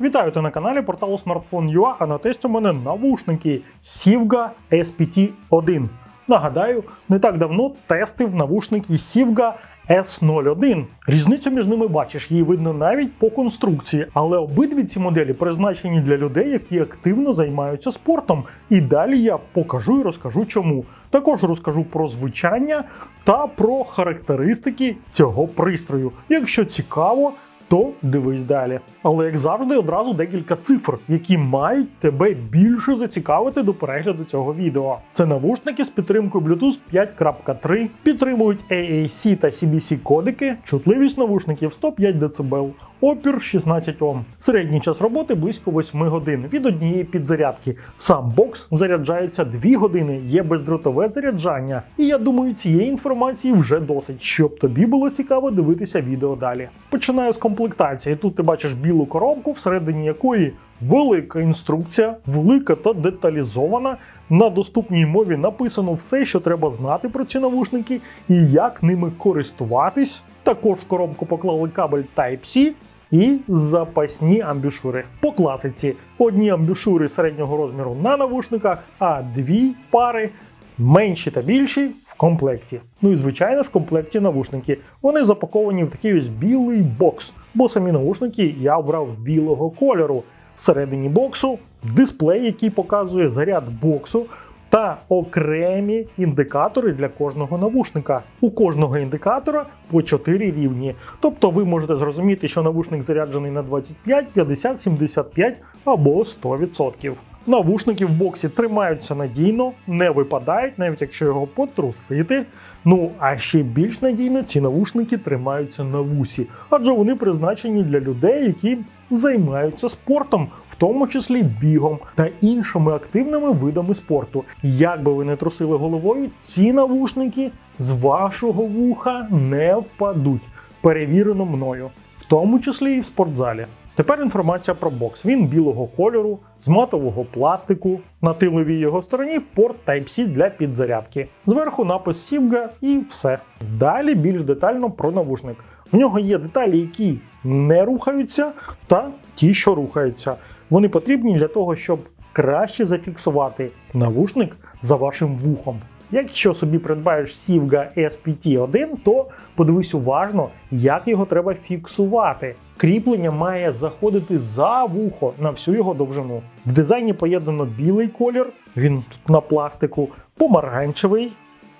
Вітаю ти на каналі порталу Smartphone.ua, а на тесті у мене навушники Sivga SPT1. Нагадаю, не так давно тестив навушники Sivga S01. Різницю між ними бачиш, її видно навіть по конструкції, але обидві ці моделі призначені для людей, які активно займаються спортом. І далі я покажу і розкажу чому. Також розкажу про звучання та про характеристики цього пристрою. Якщо цікаво, то дивись далі. Але як завжди, одразу декілька цифр, які мають тебе більше зацікавити до перегляду цього відео. Це навушники з підтримкою Bluetooth 5.3, підтримують AAC та CBC кодики, чутливість навушників 105 дБ, опір 16 Ом. Середній час роботи близько 8 годин від однієї підзарядки. Сам бокс заряджається 2 години, є бездротове заряджання. І я думаю, цієї інформації вже досить, щоб тобі було цікаво дивитися відео далі. Починаю з комплектації. Тут ти бачиш білу коробку, всередині якої велика інструкція, велика та деталізована. На доступній мові написано все, що треба знати про ці навушники і як ними користуватись. Також в коробку поклали кабель Type-C і запасні амбушури. По класиці одні амбушури середнього розміру на навушниках, а дві пари менші та більші в комплекті. Ну і звичайно ж в комплекті навушники. Вони запаковані в такий ось білий бокс, бо самі навушники я обрав білого кольору. Всередині боксу дисплей, який показує заряд боксу. Та окремі індикатори для кожного навушника. У кожного індикатора по 4 рівні. Тобто ви можете зрозуміти, що навушник заряджений на 25, 50, 75 або 100%. Навушники в боксі тримаються надійно, не випадають, навіть якщо його потрусити. Ну а ще більш надійно ці навушники тримаються на вусі, адже вони призначені для людей, які займаються спортом, тому числі бігом та іншими активними видами спорту. Як би ви не трусили головою, ці навушники з вашого вуха не впадуть. Перевірено мною, в тому числі і в спортзалі. Тепер інформація про бокс. Він білого кольору, з матового пластику. На тиловій його стороні порт Type-C для підзарядки. Зверху напис Sivga і все. Далі більш детально про навушник. В нього є деталі, які не рухаються, та ті, що рухаються. Вони потрібні для того, щоб краще зафіксувати навушник за вашим вухом. Якщо собі придбаєш Sivga SPT1, то подивись уважно, як його треба фіксувати. Кріплення має заходити за вухо на всю його довжину. В дизайні поєднано білий колір, він тут на пластику, помаранчевий,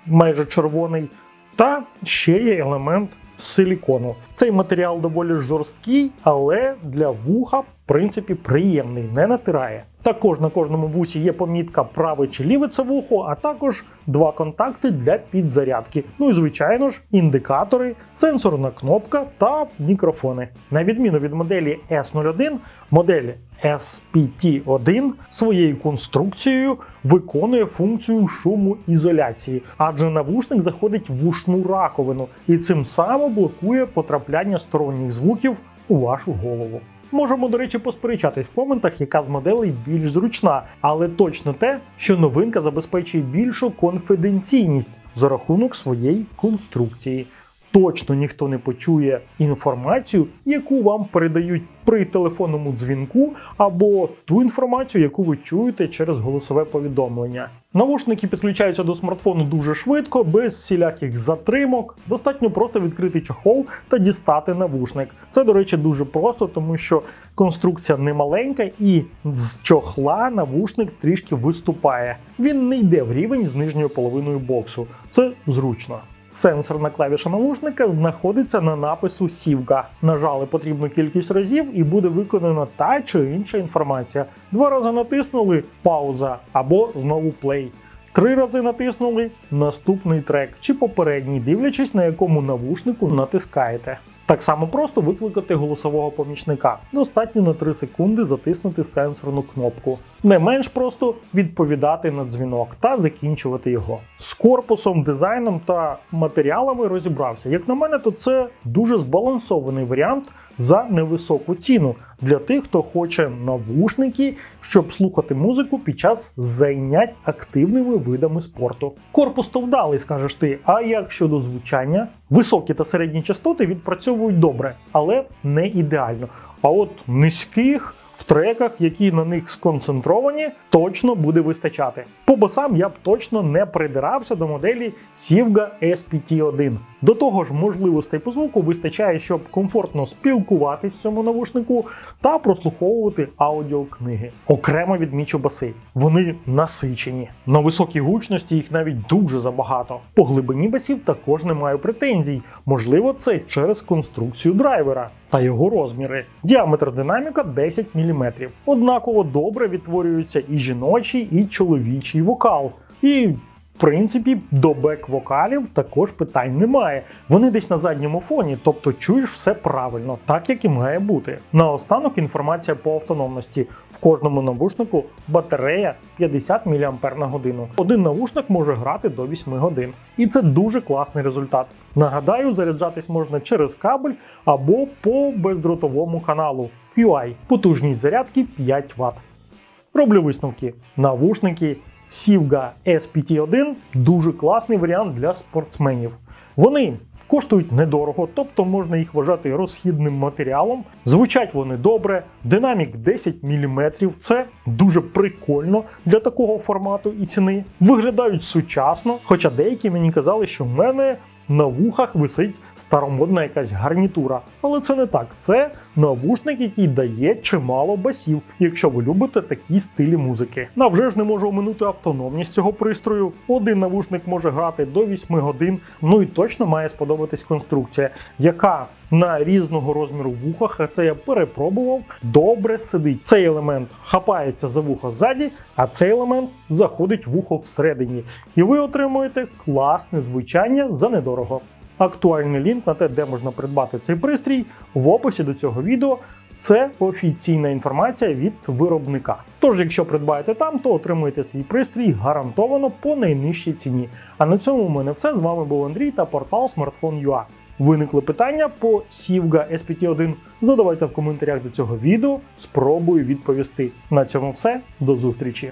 майже червоний, та ще є елемент силікону. Цей матеріал доволі жорсткий, але для вуха, в принципі, приємний, не натирає. Також на кожному вусі є помітка праве чи ліве це вухо, а також два контакти для підзарядки. Ну і звичайно ж, індикатори, сенсорна кнопка та мікрофони. На відміну від моделі S01, модель SPT1 своєю конструкцією виконує функцію шумоізоляції, адже навушник заходить в ушну раковину і цим самим блокує потрапляння сторонніх звуків у вашу голову. Можемо, до речі, посперечатись в коментах, яка з моделей більш зручна, але точно те, що новинка забезпечує більшу конфіденційність за рахунок своєї конструкції. Точно ніхто не почує інформацію, яку вам передають при телефонному дзвінку, або ту інформацію, яку ви чуєте через голосове повідомлення. Навушники підключаються до смартфону дуже швидко, без всіляких затримок. Достатньо просто відкрити чохол та дістати навушник. Це, до речі, дуже просто, тому що конструкція не маленька і з чохла навушник трішки виступає. Він не йде в рівень з нижньою половиною боксу. Це зручно. Сенсорна клавіша навушника знаходиться на напису Сівка. Нажали потрібну кількість разів і буде виконана та чи інша інформація. Два рази натиснули пауза або знову плей. Три рази натиснули наступний трек чи попередній, дивлячись на якому навушнику натискаєте. Так само просто викликати голосового помічника. Достатньо на 3 секунди затиснути сенсорну кнопку. Не менш просто відповідати на дзвінок та закінчувати його. З корпусом, дизайном та матеріалами розібрався. Як на мене, то це дуже збалансований варіант за невисоку ціну для тих, хто хоче навушники, щоб слухати музику під час зайнять активними видами спорту. Корпус то вдалий, скажеш ти. А як щодо звучання? Високі та середні частоти відпрацьовують добре, але не ідеально. А от низьких в треках, які на них сконцентровані, точно буде вистачати. По басам я б точно не придирався до моделі Sivga SPT1. До того ж, можливостей по звуку вистачає, щоб комфортно спілкуватись в цьому навушнику та прослуховувати аудіокниги. Окремо відмічу баси. Вони насичені. На високій гучності їх навіть дуже забагато. По глибині басів також не маю претензій. Можливо, це через конструкцію драйвера та його розміри. Діаметр динаміка 10 мм. Однаково добре відтворюються і жіночий, і чоловічий вокал. І принципі, до бек-вокалів також питань немає. Вони десь на задньому фоні, тобто чуєш все правильно, так як і має бути. Наостанок інформація по автономності. В кожному навушнику батарея 50 мАч. Один навушник може грати до 8 годин. І це дуже класний результат. Нагадаю, заряджатись можна через кабель або по бездротовому каналу QI. Потужність зарядки 5 Вт. Роблю висновки. Навушники Sivga SPT1 дуже класний варіант для спортсменів. Вони коштують недорого, тобто можна їх вважати розхідним матеріалом. Звучать вони добре, динамік 10 мм. Це дуже прикольно для такого формату і ціни. Виглядають сучасно, хоча деякі мені казали, що в мене на вухах висить старомодна якась гарнітура. Але це не так. Це навушник, який дає чимало басів, якщо ви любите такі стилі музики. На вже ж не можу оминути автономність цього пристрою. Один навушник може грати до 8 годин. Ну і точно має сподобатись конструкція, яка на різного розміру вухах, це я перепробував, добре сидить. Цей елемент хапається за вухо ззаді, а цей елемент заходить вухо всередині. І ви отримуєте класне звучання за недорого. Актуальний лінк на те, де можна придбати цей пристрій, в описі до цього відео. Це офіційна інформація від виробника. Тож, якщо придбаєте там, то отримуєте свій пристрій гарантовано по найнижчій ціні. А на цьому у мене все. З вами був Андрій та портал Smartphone.ua. Виникли питання по Сівга SPT1? Задавайте в коментарях до цього відео, спробую відповісти. На цьому все, до зустрічі!